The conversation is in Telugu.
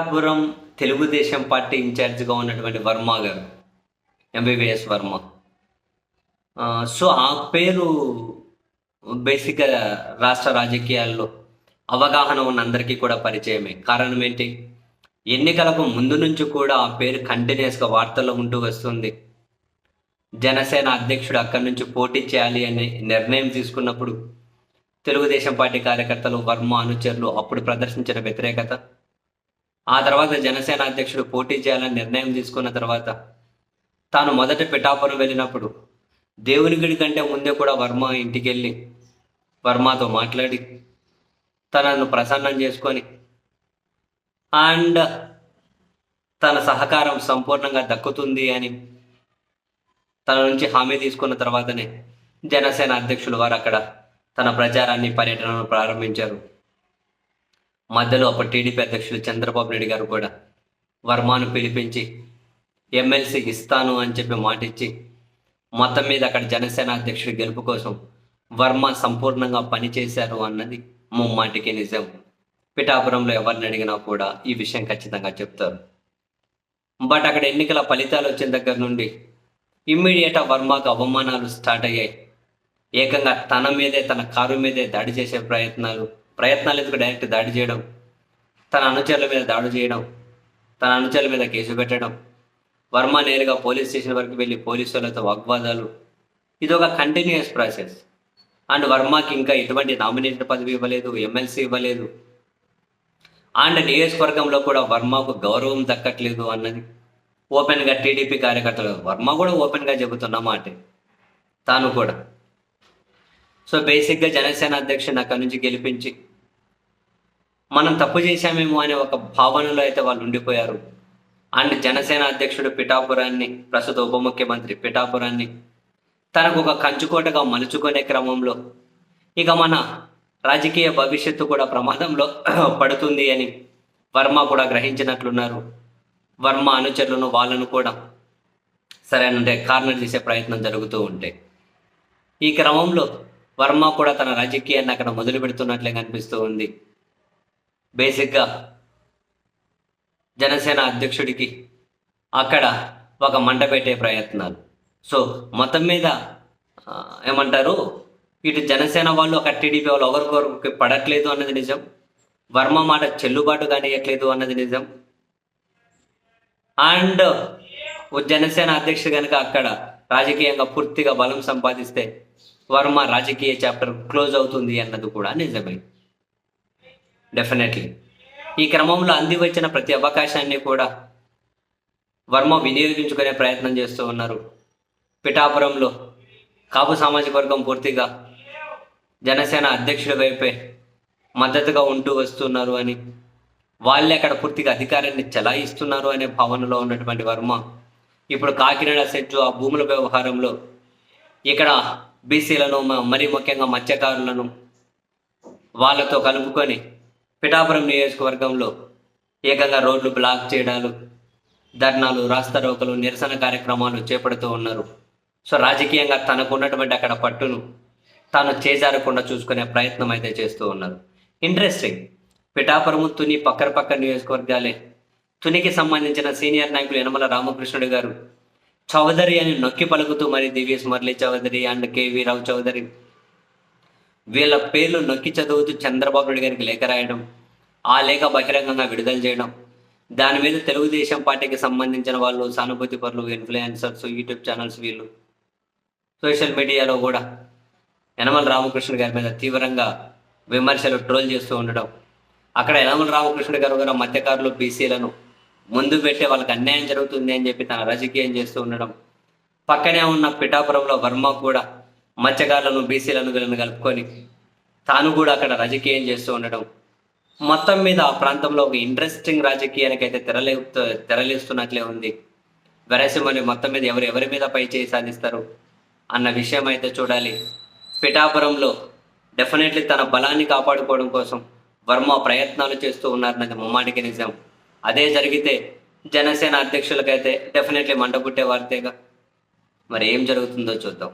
పిఠాపురం తెలుగుదేశం పార్టీ ఇన్ఛార్జిగా ఉన్నటువంటి వర్మ గారు ఎంబీబీఎస్ వర్మ. సో ఆ పేరు బేసిక్గా రాష్ట్ర రాజకీయాల్లో అవగాహన ఉన్న అందరికీ కూడా పరిచయమే. కారణం ఏంటి? ఎన్నికలకు ముందు నుంచి కూడా ఆ పేరు కంటిన్యూస్గా వార్తల్లో ఉంటూ వస్తుంది. జనసేన అధ్యక్షుడు అక్కడి నుంచి పోటీ చేయాలి అనే నిర్ణయం తీసుకున్నప్పుడు తెలుగుదేశం పార్టీ కార్యకర్తలు వర్మ అనుచరులు అప్పుడు ప్రదర్శించిన వ్యతిరేకత ఆ తర్వాత జనసేన అధ్యక్షుడు పోటీ చేయాలని నిర్ణయం తీసుకున్న తర్వాత తాను మొదట పిఠాపురం వెళ్ళినప్పుడు దేవుని గుడి కంటే ముందే కూడా వర్మ ఇంటికి వెళ్ళి వర్మతో మాట్లాడి తనను ప్రసన్నం చేసుకొని అండ్ తన సహకారం సంపూర్ణంగా దక్కుతుంది అని తన నుంచి హామీ తీసుకున్న తర్వాతనే జనసేన అధ్యక్షులు వారు అక్కడ తన ప్రచారాన్ని పర్యటనను ప్రారంభించారు. మధ్యలో అప్పుడు టీడీపీ అధ్యక్షులు చంద్రబాబు నాయుడు గారు కూడా వర్మను పిలిపించి ఎమ్మెల్సీ ఇస్తాను అని చెప్పి మాటిచ్చి మొత్తం మీద అక్కడ జనసేన అధ్యక్షుడి గెలుపు కోసం వర్మ సంపూర్ణంగా పనిచేశారు అన్నది ముమ్మాటికి నిజం. పిఠాపురంలో ఎవరిని అడిగినా కూడా ఈ విషయం ఖచ్చితంగా చెప్తారు. బట్ అక్కడ ఎన్నికల ఫలితాలు వచ్చిన దగ్గర నుండి ఇమ్మీడియట్ వర్మకు అవమానాలు స్టార్ట్ అయ్యాయి. ఏకంగా తన మీదే తన కారు మీదే దాడి చేసే ప్రయత్నాలు ప్రయత్నాలు ఎందుకు డైరెక్ట్ దాడి చేయడం? తన అనుచరుల మీద దాడి చేయడం తన అనుచరుల మీద కేసు పెట్టడం వర్మ నేరుగా పోలీస్ స్టేషన్ వరకు వెళ్ళి పోలీసులతో వాగ్వాదాలు. ఇది ఒక కంటిన్యూస్ ప్రాసెస్ అండ్ వర్మకి ఇంకా ఎటువంటి నామినేటెడ్ పదవి ఇవ్వలేదు ఎమ్మెల్సీ ఇవ్వలేదు. అండ్ నియోజకవర్గంలో కూడా వర్మకు గౌరవం దక్కట్లేదు అన్నది. ఓపెన్గా టీడీపీ కార్యకర్తలు వర్మ కూడా ఓపెన్గా చెబుతున్న మాట. తాను కూడా. సో బేసిక్గా జనసేన అధ్యక్షుడిని అక్కడి నుంచి గెలిపించి మనం తప్పు చేశామేమో అనే ఒక భావనలో అయితే వాళ్ళు ఉండిపోయారు. అండ్ జనసేన అధ్యక్షుడు పిఠాపురాన్ని ప్రస్తుత ఉప ముఖ్యమంత్రి పిఠాపురాన్ని తనకు ఒక కంచుకోటగా మలుచుకునే క్రమంలో ఇక మన రాజకీయ భవిష్యత్తు కూడా ప్రమాదంలో పడుతుంది అని వర్మ కూడా గ్రహించినట్లున్నారు. వర్మ అనుచరులను వాళ్ళను కూడా సరైన కార్నర్ చేసే ప్రయత్నం జరుగుతూ ఉంటే ఈ క్రమంలో వర్మ కూడా తన రాజకీయాన్ని అక్కడ మొదలు పెడుతున్నట్లే కనిపిస్తూ ఉంది. బేసిక్గా జనసేన అధ్యక్షుడికి అక్కడ ఒక మంట పెట్టే ప్రయత్నాలు. సో మొత్తం మీద ఏమంటారు? ఇటు జనసేన వాళ్ళు ఒక టీడీపీ వాళ్ళు ఒకరికొకరికి పడట్లేదు అన్నది నిజం. వర్మ మాట చెల్లుబాటు కానియట్లేదు అన్నది నిజం. అండ్ జనసేన అధ్యక్షుడు కనుక అక్కడ రాజకీయంగా పూర్తిగా బలం సంపాదిస్తే వర్మ రాజకీయ చాప్టర్ క్లోజ్ అవుతుంది అన్నది కూడా నిజమే. డెఫినెట్లీ ఈ క్రమంలో అంది వచ్చిన ప్రతి అవకాశాన్ని కూడా వర్మ వినియోగించుకునే ప్రయత్నం చేస్తూ ఉన్నారు. పిఠాపురంలో కాపు సామాజిక వర్గం పూర్తిగా జనసేన అధ్యక్షుడి వైపే మద్దతుగా ఉంటూ వస్తున్నారు అని వాళ్ళే అక్కడ పూర్తిగా అధికారాన్ని చెలాయిస్తున్నారు అనే భావనలో ఉన్నటువంటి వర్మ ఇప్పుడు కాకినాడ సెట్టు ఆ భూముల వ్యవహారంలో ఇక్కడ బీసీలను మ- మరీ ముఖ్యంగా మత్స్యకారులను వాళ్ళతో కలుపుకొని పిఠాపురం నియోజకవర్గంలో ఏకంగా రోడ్లు బ్లాక్ చేయడాలు ధర్నాలు రాస్తారోకలు నిరసన కార్యక్రమాలు చేపడుతూ ఉన్నారు. సో రాజకీయంగా తనకు ఉన్నటువంటి అక్కడ పట్టును తాను చేజారకుండా చూసుకునే ప్రయత్నం అయితే చేస్తూ ఉన్నారు. ఇంట్రెస్టింగ్ పిఠాపురము తుని పక్కన పక్క నియోజకవర్గాలే. తునికి సంబంధించిన సీనియర్ నాయకులు యనమల రామకృష్ణుడు గారు చౌదరి అని నొక్కి పలుకుతూ మరి Divya's Murali Chowdary and K V Rao Chowdary వీళ్ళ పేర్లు నొక్కి చదువుతూ చంద్రబాబు నాయుడు గారికి లేఖ రాయడం ఆ లేఖ బహిరంగంగా విడుదల చేయడం దాని మీద తెలుగుదేశం పార్టీకి సంబంధించిన వాళ్ళు సానుభూతి పరులు ఇన్ఫ్లుయెన్సర్స్ యూట్యూబ్ ఛానల్స్ వీళ్ళు సోషల్ మీడియాలో కూడా యనమల రామకృష్ణ గారి మీద తీవ్రంగా విమర్శలు ట్రోల్ చేస్తూ ఉండడం అక్కడ యనమల రామకృష్ణ గారు కూడా మత్స్యకారులు బీసీలను ముందు పెట్టే వాళ్ళకి అన్యాయం జరుగుతుంది అని చెప్పి తన రాజకీయం చేస్తూ ఉండడం పక్కనే ఉన్న పిఠాపురంలో వర్మ కూడా మత్స్యకారులను బీసీలను వీళ్ళని కలుపుకొని తాను కూడా అక్కడ రాజకీయం చేస్తూ ఉండడం. మొత్తం మీద ఆ ప్రాంతంలో ఒక ఇంట్రెస్టింగ్ రాజకీయానికి అయితే తెరలే తెరలేస్తున్నట్లే ఉంది. వెరసి మొత్తం మీద ఎవరు ఎవరి మీద పై చేయి సాధిస్తారు అన్న విషయం అయితే చూడాలి. పిఠాపురంలో డెఫినెట్లీ తన బలాన్ని కాపాడుకోవడం కోసం వర్మ ప్రయత్నాలు చేస్తూ ఉన్నారన్నది ముమ్మాటికి నిజం. అదే జరిగితే జనసేన అధ్యక్షులకైతే డెఫినెట్లీ మంట పుట్టే వార్తేగా. మరి ఏం జరుగుతుందో చూద్దాం.